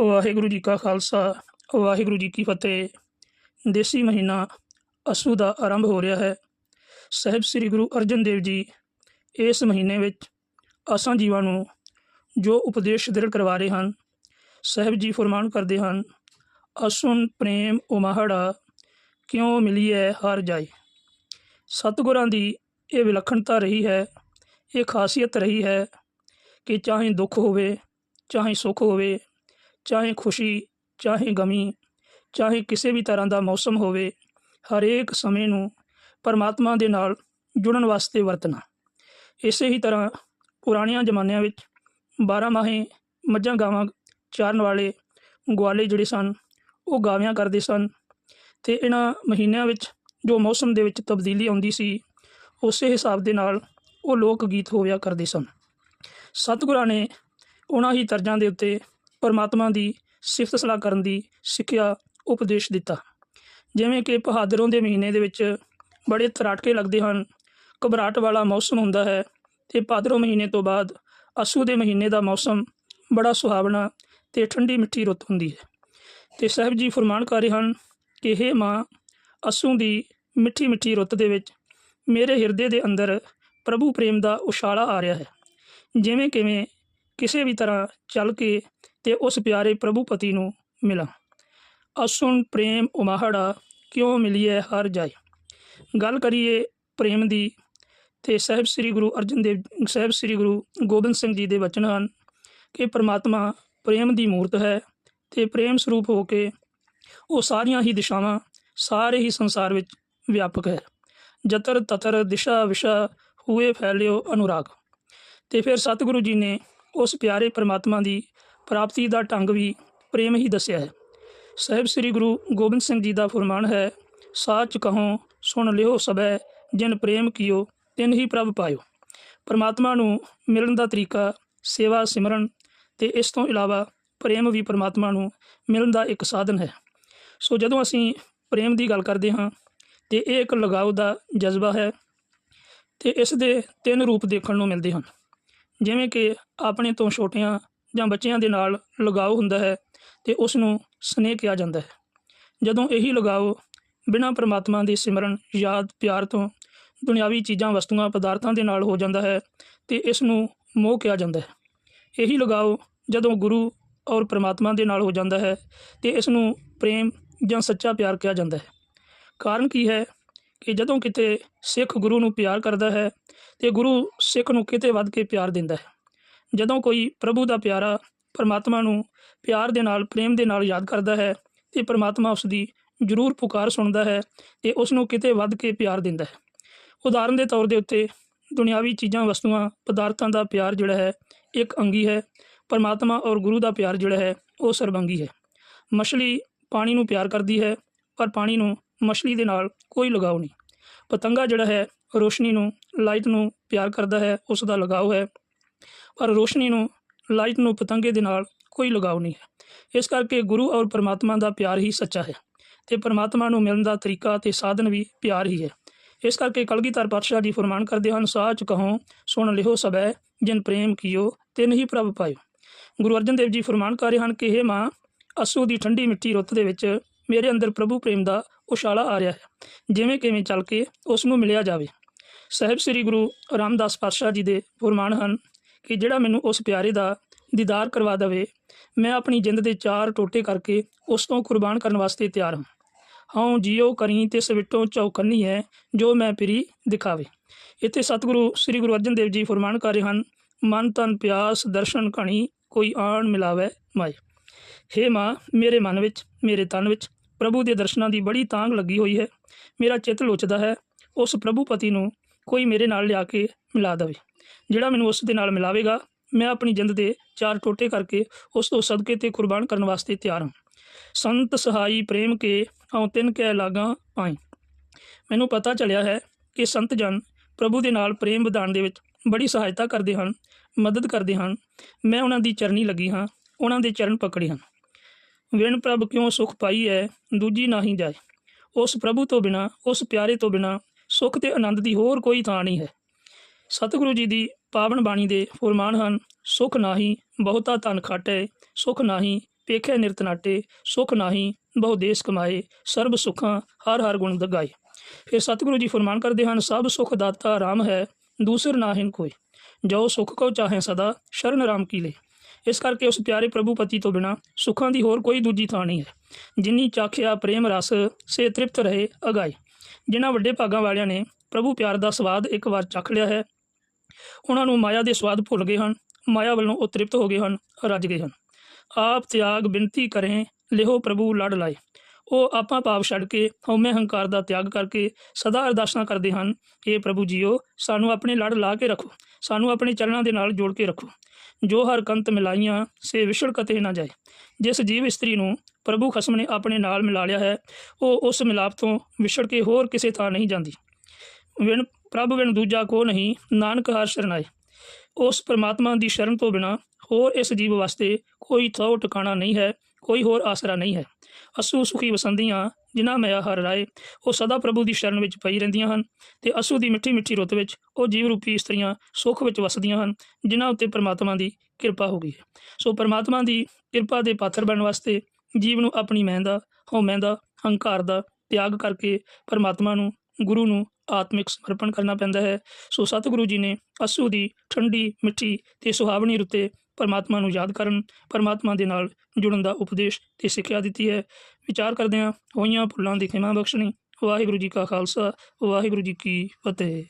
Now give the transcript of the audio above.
ਵਾਹਿਗੁਰੂ ਜੀ ਕਾ ਖਾਲਸਾ, ਵਾਹਿਗੁਰੂ ਜੀ ਕੀ ਫਤਿਹ। ਦੇਸੀ ਮਹੀਨਾ ਅਸੂ ਦਾ ਆਰੰਭ ਹੋ ਰਿਹਾ ਹੈ। ਸਾਹਿਬ ਸ੍ਰੀ ਗੁਰੂ ਅਰਜਨ ਦੇਵ ਜੀ, ਇਸ ਮਹੀਨੇ ਵਿੱਚ ਅਸਾਂ ਜੀਵਾਂ ਨੂੰ ਜੋ ਉਪਦੇਸ਼ ਦ੍ਰਿੜ ਕਰਵਾ ਰਹੇ ਹਨ, ਸਾਹਿਬ ਜੀ ਫਰਮਾਨ ਕਰਦੇ ਹਨ, ਅਸੁਨ ਪ੍ਰੇਮ ਉਮਾਹੜਾ ਮਿਲੀ ਹੈ ਹਰ ਜਾਈ ਸਤਿਗੁਰਾਂ ਦੀ ਇਹ ਵਿਲੱਖਣਤਾ ਰਹੀ ਹੈ, ਇਹ ਖਾਸੀਅਤ ਰਹੀ ਹੈ ਕਿ ਚਾਹੇ ਦੁੱਖ ਹੋਵੇ, ਚਾਹੇ ਸੁੱਖ ਹੋਵੇ ਚਾਹੇ ਖੁਸ਼ੀ, ਚਾਹੇ ਗਮੀ, ਚਾਹੇ ਕਿਸੇ ਵੀ ਤਰ੍ਹਾਂ ਦਾ ਮੌਸਮ ਹੋਵੇ, ਹਰੇਕ ਸਮੇਂ ਨੂੰ ਪਰਮਾਤਮਾ ਦੇ ਨਾਲ ਜੁੜਨ ਵਾਸਤੇ ਵਰਤਣਾ। ਇਸੇ ਹੀ ਤਰ੍ਹਾਂ ਪੁਰਾਣਿਆਂ ਜ਼ਮਾਨਿਆਂ ਵਿੱਚ 12 ਮਾਹੇ ਮੱਝਾਂ ਗਾਵਾਂ ਚਾਰਨ ਵਾਲੇ ਗਵਾਲੇ ਜਿਹੜੇ ਸਨ, ਉਹ ਗਾਵਿਆਂ ਕਰਦੇ ਸਨ ਤੇ ਇਹਨਾਂ ਮਹੀਨਿਆਂ ਵਿੱਚ ਜੋ ਮੌਸਮ ਦੇ ਵਿੱਚ ਤਬਦੀਲੀ ਆਉਂਦੀ ਸੀ, ਉਸੇ ਹਿਸਾਬ ਦੇ ਨਾਲ ਉਹ ਲੋਕ ਗੀਤ ਹੋਵਿਆ ਕਰਦੇ ਸਨ। ਸਤਿਗੁਰਾਂ ਨੇ ਉਹਨਾਂ ਹੀ ਤਰਜ਼ਾਂ ਦੇ ਉੱਤੇ ਪਰਮਾਤਮਾ ਦੀ ਸਿਫਤ ਸਲਾਹ ਕਰਨ ਦੀ ਸਿੱਖਿਆ ਉਪਦੇਸ਼ ਦਿੱਤਾ। ਜਿਵੇਂ ਕਿ ਬਹਾਦਰੋਂ ਦੇ ਮਹੀਨੇ ਦੇ ਵਿੱਚ ਬੜੇ ਤਰਾਟਕੇ ਲੱਗਦੇ ਹਨ, ਘਬਰਾਹਟ ਵਾਲਾ ਮੌਸਮ ਹੁੰਦਾ ਹੈ ਤੇ ਭਾਦਰੋਂ ਮਹੀਨੇ ਤੋਂ ਬਾਅਦ ਅਸੂ ਦੇ ਮਹੀਨੇ ਦਾ ਮੌਸਮ ਬੜਾ ਸੁਹਾਵਣਾ ਤੇ ਠੰਡੀ ਮਿੱਠੀ ਰੁੱਤ ਹੁੰਦੀ ਹੈ। ਤੇ ਸਾਹਿਬ ਜੀ ਫਰਮਾਨ ਕਰ ਰਹੇ ਹਨ ਕਿ ਹੇ ਮਾਂ ਅਸੂ ਦੀ ਮਿੱਠੀ ਮਿੱਠੀ ਰੁੱਤ ਦੇ ਵਿੱਚ ਮੇਰੇ ਹਿਰਦੇ ਦੇ ਅੰਦਰ ਪ੍ਰਭੂ ਪ੍ਰੇਮ ਦਾ ਉਛਾਲਾ ਆ ਰਿਹਾ ਹੈ। ਜਿਵੇਂ ਕਿਵੇਂ ਕਿਸੇ ਵੀ ਤਰ੍ਹਾਂ ਚੱਲ ਕੇ ਤੇ ਉਸ ਪਿਆਰੇ ਪ੍ਰਭੂ ਪਤੀ ਨੂੰ ਮਿਲਾਂ। ਅਸੁਣ ਪ੍ਰੇਮ ਉਮਾਹੜਾ ਕਿਉ ਮਿਲੀਏ ਹਰ ਜਾਏ? ਗੱਲ ਕਰੀਏ ਪ੍ਰੇਮ ਦੀ ਤੇ ਸਾਹਿਬ ਸ੍ਰੀ ਗੁਰੂ ਅਰਜਨ ਦੇਵ, ਸਾਹਿਬ ਸ੍ਰੀ ਗੁਰੂ ਗੋਬਿੰਦ ਸਿੰਘ ਜੀ ਦੇ ਵਚਨ ਹਨ ਕਿ ਪ੍ਰਮਾਤਮਾ ਪ੍ਰੇਮ ਦੀ ਮੂਰਤ ਹੈ ਤੇ ਪ੍ਰੇਮ ਸਰੂਪ ਹੋ ਕੇ ਉਹ ਸਾਰੀਆਂ ਹੀ ਦਿਸ਼ਾਵਾਂ, ਸਾਰੇ ਹੀ ਸੰਸਾਰ ਵਿੱਚ ਵਿਆਪਕ ਹੈ। ਜਤਰ ਤਤਰ ਦਿਸ਼ਾ ਵਿਸ਼ਾ ਹੋਏ ਫੈਲਿਓ ਅਨੁਰਾਗ। ਤੇ ਫਿਰ ਸਤਿਗੁਰੂ ਜੀ ਨੇ ਉਸ ਪਿਆਰੇ ਪ੍ਰਮਾਤਮਾ ਦੀ ਪ੍ਰਾਪਤੀ ਦਾ ਢੰਗ ਵੀ ਪ੍ਰੇਮ ਹੀ ਦੱਸਿਆ ਹੈ। ਸਾਹਿਬ ਸ੍ਰੀ ਗੁਰੂ ਗੋਬਿੰਦ ਸਿੰਘ ਜੀ ਦਾ ਫਰਮਾਨ ਹੈ, ਸਾਚ ਕਹੋ, ਸੁਣ ਲਿਓ ਸਬੈ ਜਿਨ ਪ੍ਰੇਮ ਕੀਓ, ਤਿਨ ਹੀ ਪ੍ਰਭ ਪਾਇਓ। ਪਰਮਾਤਮਾ ਨੂੰ ਮਿਲਣ ਦਾ ਤਰੀਕਾ ਸੇਵਾ, ਸਿਮਰਨ ਤੇ ਇਸ ਤੋਂ ਇਲਾਵਾ ਪ੍ਰੇਮ ਵੀ ਪਰਮਾਤਮਾ ਨੂੰ ਮਿਲਣ ਦਾ ਇੱਕ ਸਾਧਨ ਹੈ। ਸੋ ਜਦੋਂ ਅਸੀਂ ਪ੍ਰੇਮ ਦੀ ਗੱਲ ਕਰਦੇ ਹਾਂ ਤੇ ਇਹ ਇੱਕ ਲਗਾਵ ਦਾ ਜਜ਼ਬਾ ਹੈ ਤੇ ਇਸ ਦੇ ਤਿੰਨ ਰੂਪ ਦੇਖਣ ਨੂੰ ਮਿਲਦੇ ਹਨ। ਜਿਵੇਂ ਕਿ ਆਪਣੇ ਤੋਂ ਛੋਟਿਆਂ ਜਾਂ ਬੱਚਿਆਂ ਦੇ ਨਾਲ ਲਗਾਵ ਹੁੰਦਾ ਹੈ ਤੇ ਉਸ ਨੂੰ ਸਨੇਹ ਕਿਹਾ ਜਾਂਦਾ ਹੈ। ਜਦੋਂ ਇਹੀ ਲਗਾਵ ਬਿਨਾਂ ਪ੍ਰਮਾਤਮਾ ਦੇ ਸਿਮਰਨ, ਯਾਦ, ਪਿਆਰ ਤੋਂ ਦੁਨਿਆਵੀ ਚੀਜ਼ਾਂ, ਵਸਤੂਆਂ, ਪਦਾਰਥਾਂ ਦੇ ਨਾਲ ਹੋ ਜਾਂਦਾ ਹੈ ਤੇ ਇਸ ਨੂੰ ਮੋਹ ਕਿਹਾ ਜਾਂਦਾ ਹੈ। ਇਹੀ ਲਗਾਓ ਜਦੋਂ ਗੁਰੂ ਔਰ ਪ੍ਰਮਾਤਮਾ ਦੇ ਨਾਲ ਹੋ ਜਾਂਦਾ ਹੈ ਤੇ ਇਸ ਨੂੰ ਪ੍ਰੇਮ ਜਾਂ ਸੱਚਾ ਪਿਆਰ ਕਿਹਾ ਜਾਂਦਾ ਹੈ। ਕਾਰਨ ਕੀ ਹੈ ਕਿ ਜਦੋਂ ਕਿਤੇ ਸਿੱਖ ਗੁਰੂ ਨੂੰ ਪਿਆਰ ਕਰਦਾ ਹੈ ਤੇ ਗੁਰੂ ਸਿੱਖ ਨੂੰ ਕਿਤੇ ਵੱਧ ਕੇ ਪਿਆਰ ਦਿੰਦਾ ਹੈ। ਜਦੋਂ ਕੋਈ ਪ੍ਰਭੂ ਦਾ ਪਿਆਰਾ ਪਰਮਾਤਮਾ ਨੂੰ ਪਿਆਰ ਦੇ ਨਾਲ, ਪ੍ਰੇਮ ਦੇ ਨਾਲ ਯਾਦ ਕਰਦਾ ਹੈ, ਤੇ ਪਰਮਾਤਮਾ ਉਸ ਦੀ ਜ਼ਰੂਰ ਪੁਕਾਰ ਸੁਣਦਾ ਹੈ ਤੇ ਉਸ ਨੂੰ ਕਿਤੇ ਵੱਧ ਕੇ ਪਿਆਰ ਦਿੰਦਾ ਹੈ। ਉਦਾਹਰਨ ਦੇ ਤੌਰ ਦੇ ਉੱਤੇ, ਦੁਨਿਆਵੀ ਚੀਜ਼ਾਂ, ਵਸਤੂਆਂ, ਪਦਾਰਥਾਂ ਦਾ ਪਿਆਰ ਜਿਹੜਾ ਹੈ, ਇੱਕ ਅੰਗੀ ਹੈ। ਪਰਮਾਤਮਾ ਔਰ ਗੁਰੂ ਦਾ ਪਿਆਰ ਜਿਹੜਾ ਹੈ, ਉਹ ਸਰਬੰਗੀ ਹੈ। ਮਛਲੀ ਪਾਣੀ ਨੂੰ ਪਿਆਰ ਕਰਦੀ ਹੈ, ਪਰ ਪਾਣੀ ਨੂੰ ਮਛਲੀ ਦੇ ਨਾਲ ਕੋਈ ਲਗਾਓ ਨਹੀਂ। ਪਤੰਗਾ ਜਿਹੜਾ ਹੈ, ਰੋਸ਼ਨੀ ਨੂੰ, ਲਾਈਟ ਨੂੰ ਪਿਆਰ ਕਰਦਾ ਹੈ ਉਸ ਦਾ ਲਗਾਓ ਹੈ। ਪਰ ਰੋਸ਼ਨੀ ਨੂੰ, ਲਾਈਟ ਨੂੰ ਪਤੰਗੇ ਦੇ ਨਾਲ ਕੋਈ ਲਗਾਓ ਨਹੀਂ ਹੈ। ਇਸ ਕਰਕੇ ਗੁਰੂ ਔਰ ਪਰਮਾਤਮਾ ਦਾ ਪਿਆਰ ਹੀ ਸੱਚਾ ਹੈ ਤੇ ਪਰਮਾਤਮਾ ਨੂੰ ਮਿਲਣ ਦਾ ਤਰੀਕਾ ਤੇ ਸਾਧਨ ਵੀ ਪਿਆਰ ਹੀ ਹੈ। ਇਸ ਕਰਕੇ ਕਲਗੀਧਰ ਪਾਤਸ਼ਾਹ ਜੀ ਫਰਮਾਨ ਕਰਦੇ ਹਨ, ਸਾਚ ਕਹੋ, ਸੁਣ ਲਿਓ ਸਬੈ ਜਿਨ ਪ੍ਰੇਮ ਕੀਓ ਤਿਨ ਹੀ ਪ੍ਰਭ ਪਾਇਓ। ਗੁਰੂ ਅਰਜਨ ਦੇਵ ਜੀ ਫਰਮਾਨ ਕਰ ਰਹੇ ਹਨ ਕਿ ਇਹ ਮਾਂ, ਅਸੂ ਦੀ ਠੰਡੀ ਮਿੱਟੀ ਰੁੱਤ ਦੇ ਵਿੱਚ ਮੇਰੇ ਅੰਦਰ ਪ੍ਰਭੂ ਪ੍ਰੇਮ ਦਾ ਉਛਾਲਾ ਆ ਰਿਹਾ ਹੈ। ਜਿਵੇਂ ਕਿਵੇਂ ਚੱਲ ਕੇ ਉਸ ਨੂੰ ਮਿਲਿਆ ਜਾਵੇ। ਸਾਹਿਬ ਸ੍ਰੀ ਗੁਰੂ ਰਾਮਦਾਸ ਪਾਤਸ਼ਾਹ ਜੀ ਦੇ ਫਰਮਾਨ ਹਨ ਕਿ ਜਿਹੜਾ ਮੈਨੂੰ ਉਸ ਪਿਆਰੇ ਦਾ ਦੀਦਾਰ ਕਰਵਾ ਦੇਵੇ, ਮੈਂ ਆਪਣੀ ਜਿੰਦ ਦੇ ਚਾਰ ਟੋਟੇ ਕਰਕੇ ਉਸ ਤੋਂ ਕੁਰਬਾਨ ਕਰਨ ਵਾਸਤੇ ਤਿਆਰ ਹਾਂ। ਹਉ ਜਿਉ ਕਰੀ ਤੇ ਸਵਿਟੋ ਚੌਕੰਨੀ ਹੈ, ਜੋ ਮੈਂ ਪਿਰੀ ਦਿਖਾਵੇ। ਇੱਥੇ ਸਤਿਗੁਰੂ, ਸ੍ਰੀ ਗੁਰੂ ਅਰਜਨ ਦੇਵ ਜੀ ਫਰਮਾਨ ਕਰ ਰਹੇ ਹਨ, ਮਨ ਤਨ ਪਿਆਸ ਦਰਸ਼ਨ ਕਣੀ ਕੋਈ ਆਣ ਮਿਲਾਵੇ ਮਾਏ। ਹੇ ਮਾਂ, ਮੇਰੇ ਮਨ ਵਿੱਚ, ਮੇਰੇ ਤਨ ਵਿੱਚ ਪ੍ਰਭੂ ਦੇ ਦਰਸ਼ਨਾਂ ਦੀ ਬੜੀ ਤਾਂਗ ਲੱਗੀ ਹੋਈ ਹੈ। ਮੇਰਾ ਚਿੱਤ ਲੋਚਦਾ ਹੈ, ਉਸ ਪ੍ਰਭੂ ਪਤੀ ਨੂੰ ਕੋਈ ਮੇਰੇ ਨਾਲ ਲਿਆ ਕੇ ਮਿਲਾ ਦੇਵੇ। ਜਿਹੜਾ ਮੈਨੂੰ ਉਸ ਦੇ ਨਾਲ ਮਿਲਾਵੇਗਾ, ਮੈਂ ਆਪਣੀ ਜਿੰਦ ਦੇ ਚਾਰ ਟੋਟੇ ਕਰਕੇ ਉਸ ਤੋਂ ਸਦਕੇ ਤੇ ਕੁਰਬਾਨ ਕਰਨ ਵਾਸਤੇ ਤਿਆਰ ਹਾਂ। ਸੰਤ ਸਹਾਈ ਪ੍ਰੇਮ ਕੇ ਹਉ ਤਿੰਨ ਕੈ ਲਾਗਾ ਪਾਈ। ਮੈਨੂੰ ਪਤਾ ਚੱਲਿਆ ਹੈ ਕਿ ਸੰਤ ਜਨ ਪ੍ਰਭੂ ਦੇ ਨਾਲ ਪ੍ਰੇਮ ਵਧਾਉਣ ਦੇ ਵਿੱਚ ਬੜੀ ਸਹਾਇਤਾ ਕਰਦੇ ਹਨ, ਮਦਦ ਕਰਦੇ ਹਨ। ਮੈਂ ਉਹਨਾਂ ਦੀ ਚਰਨੀ ਲੱਗੀ ਹਾਂ, ਉਹਨਾਂ ਦੇ ਚਰਨ ਪਕੜੇ ਹਨ। ਵਿਣ ਪ੍ਰਭ ਕਿਉਂ ਸੁਖ ਪਾਈ ਹੈ ਦੂਜੀ ਨਾਹੀ ਜਾਏ। ਉਸ ਪ੍ਰਭੂ ਤੋਂ ਬਿਨਾ, ਉਸ ਪਿਆਰੇ ਤੋਂ ਬਿਨਾ ਸੁੱਖ ਤੇ ਆਨੰਦ ਦੀ ਹੋਰ ਕੋਈ ਥਾਂ ਨਹੀਂ ਹੈ। ਸਤਿਗੁਰੂ ਜੀ ਦੀ ਪਾਵਨ ਬਾਣੀ ਦੇ ਫੁਰਮਾਨ ਹਨ, ਸੁਖ ਨਾਹੀ ਬਹੁਤਾ ਤਨ ਖਾਟੈ, ਸੁਖ ਨਾਹੀ ਪੇਖੇ ਨਿਰਤ ਨਾਟੇ, ਸੁਖ ਨਾਹੀ ਬਹੁ ਦੇਸ ਕਮਾਏ, ਸਰਬ ਸੁਖਾਂ ਹਰ ਹਰ ਗੁਣ ਦਗਾਏ। ਫਿਰ ਸਤਿਗੁਰੂ ਜੀ ਫਰਮਾਨ ਕਰਦੇ ਹਨ, ਸਭ ਸੁਖ ਦਾਤਾ ਰਾਮ ਹੈ, ਦੂਸਰ ਨਾਹਿਨ ਕੋਈ ਜੋ ਸੁਖ ਕੋ ਚਾਹੇ ਸਦਾ ਸ਼ਰਨ ਰਾਮ ਕੀ ਲੇ। ਇਸ ਕਰਕੇ ਉਸ ਪਿਆਰੇ ਪ੍ਰਭੂ ਪਤੀ ਤੋਂ ਬਿਨਾ ਸੁੱਖਾਂ ਦੀ ਹੋਰ ਕੋਈ ਦੂਜੀ ਥਾਂ ਨਹੀਂ ਹੈ। ਜਿਨੀ ਚਾਖਿਆ ਪ੍ਰੇਮ ਰਸ, ਸੇ ਤ੍ਰਿਪਤ ਰਹੇ ਅਗਾਏ। ਜਿਨ੍ਹਾਂ ਵੱਡੇ ਭਾਗਾਂ ਵਾਲਿਆਂ ਨੇ ਪ੍ਰਭੂ ਪਿਆਰ ਦਾ ਸਵਾਦ ਇੱਕ ਵਾਰ ਚੱਖ ਲਿਆ ਹੈ। ਉਹਨਾਂ ਨੂੰ ਮਾਇਆ ਦੇ ਸਵਾਦ ਭੁੱਲ ਗਏ ਹਨ, ਮਾਇਆ ਵੱਲੋਂ ਉਹ ਤ੍ਰਿਪਤ ਹੋ ਗਏ ਹਨ, ਰੱਜ ਗਏ ਹਨ। ਆਪ ਤਿਆਗ ਬਿਨਤੀ ਕਰੇ, ਲਿਹੋ ਪ੍ਰਭੂ ਲੜ ਲਾਏ। ਉਹ ਆਪਾਂ ਪਾਪ ਛੱਡ ਕੇ, ਹਉਮੈ ਹੰਕਾਰ ਦਾ ਤਿਆਗ ਕਰਕੇ ਸਦਾ ਅਰਦਾਸਾਂ ਕਰਦੇ ਹਨ ਕਿ ਪ੍ਰਭੂ ਜੀਓ, ਸਾਨੂੰ ਆਪਣੇ ਲੜ ਲਾ ਕੇ ਰੱਖੋ, ਸਾਨੂੰ ਆਪਣੇ ਚਰਨਾਂ ਦੇ ਨਾਲ ਜੋੜ ਕੇ ਰੱਖੋ। ਜੋ ਹਰ ਕੰਤ ਮਿਲਾਈਆਂ, ਸੇ ਵਿਛੜ ਕਤੇ ਨਾ ਜਾਏ। ਜਿਸ ਜੀਵ ਇਸਤਰੀ ਨੂੰ ਪ੍ਰਭੂ ਖਸਮ ਨੇ ਆਪਣੇ ਨਾਲ ਮਿਲਾ ਲਿਆ ਹੈ। ਉਹ ਉਸ ਮਿਲਾਪ ਤੋਂ ਵਿਛੜ ਕੇ ਹੋਰ ਕਿਸੇ ਥਾਂ ਨਹੀਂ ਜਾਂਦੀ। ਵਿਣ ਪ੍ਰਭ ਵਿਣ ਦੂਜਾ ਕੋ ਨਹੀਂ, ਨਾਨਕ ਹਰ ਸ਼ਰਨਾਏ ਉਸ ਪਰਮਾਤਮਾ ਦੀ ਸ਼ਰਨ ਤੋਂ ਬਿਨਾ ਹੋਰ ਇਸ ਜੀਵ ਵਾਸਤੇ ਕੋਈ ਥੋ ਟਿਕਾਣਾ ਨਹੀਂ ਹੈ, ਕੋਈ ਹੋਰ ਆਸਰਾ ਨਹੀਂ ਹੈ। ਅਸੂ ਸੁਖੀ ਵਸੰਦੀਆਂ, ਜਿਨ੍ਹਾਂ ਮੈਂ ਹਰ ਰਾਏ, ਉਹ ਸਦਾ ਪ੍ਰਭੂ ਦੀ ਸ਼ਰਨ ਵਿੱਚ ਪਈ ਰਹਿੰਦੀਆਂ ਹਨ ਤੇ ਅਸੂ ਦੀ ਮਿੱਠੀ ਮਿੱਠੀ ਰੁੱਤ ਵਿੱਚ ਉਹ ਜੀਵ ਰੂਪੀ ਇਸਤਰੀਆਂ ਸੁਖ ਵਿੱਚ ਵਸਦੀਆਂ ਹਨ, ਜਿਨ੍ਹਾਂ ਉੱਤੇ ਪਰਮਾਤਮਾ ਦੀ ਕਿਰਪਾ ਹੋ ਗਈ ਹੈ। ਸੋ ਪਰਮਾਤਮਾ ਦੀ ਕਿਰਪਾ ਦੇ ਪਾਤਰ ਬਣਨ ਵਾਸਤੇ ਜੀਵ ਨੂੰ ਆਪਣੀ ਮਹਿੰਦਾ ਹਉਮੈ ਦਾ, ਹੰਕਾਰ ਦਾ ਤਿਆਗ ਕਰਕੇ ਪਰਮਾਤਮਾ ਨੂੰ, ਗੁਰੂ ਨੂੰ ਆਤਮਿਕ ਸਮਰਪਣ ਕਰਨਾ ਪੈਂਦਾ ਹੈ। ਸੋ ਸਤਿਗੁਰੂ ਜੀ ਨੇ ਅਸੂ ਦੀ ਠੰਡੀ, ਮਿੱਠੀ ਤੇ ਸੁਹਾਵਣੀ ਰੁੱਤੇ ਪਰਮਾਤਮਾ ਨੂੰ ਯਾਦ ਕਰਨ, ਪਰਮਾਤਮਾ ਦੇ ਨਾਲ ਜੁੜਨ ਦਾ ਉਪਦੇਸ਼ ਤੇ ਸਿੱਖਿਆ ਦਿੱਤੀ ਹੈ। ਵਿਚਾਰ ਕਰਦੇ ਹਾਂ, ਹੋਈਆਂ ਭੁੱਲਾਂ ਦੀ ਖਿਮਾ ਬਖਸ਼ਣੀ। ਵਾਹਿਗੁਰੂ ਜੀ ਕਾ ਖਾਲਸਾ, ਵਾਹਿਗੁਰੂ ਜੀ ਕੀ ਫਤਿਹ।